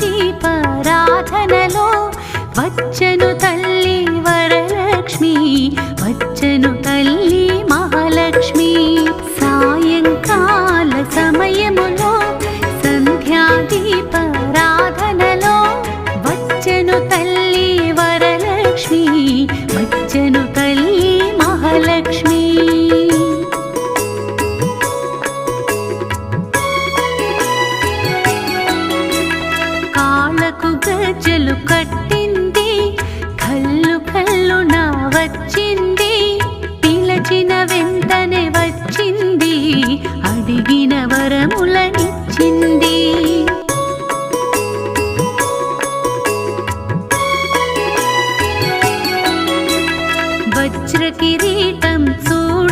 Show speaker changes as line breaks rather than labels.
దీపారాధనలో వచ్చ వచ్చింది. పిలచిన వెంటనే వచ్చింది. అడిగిన వరములనిచ్చింది. వజ్ర కిరీటం చూడ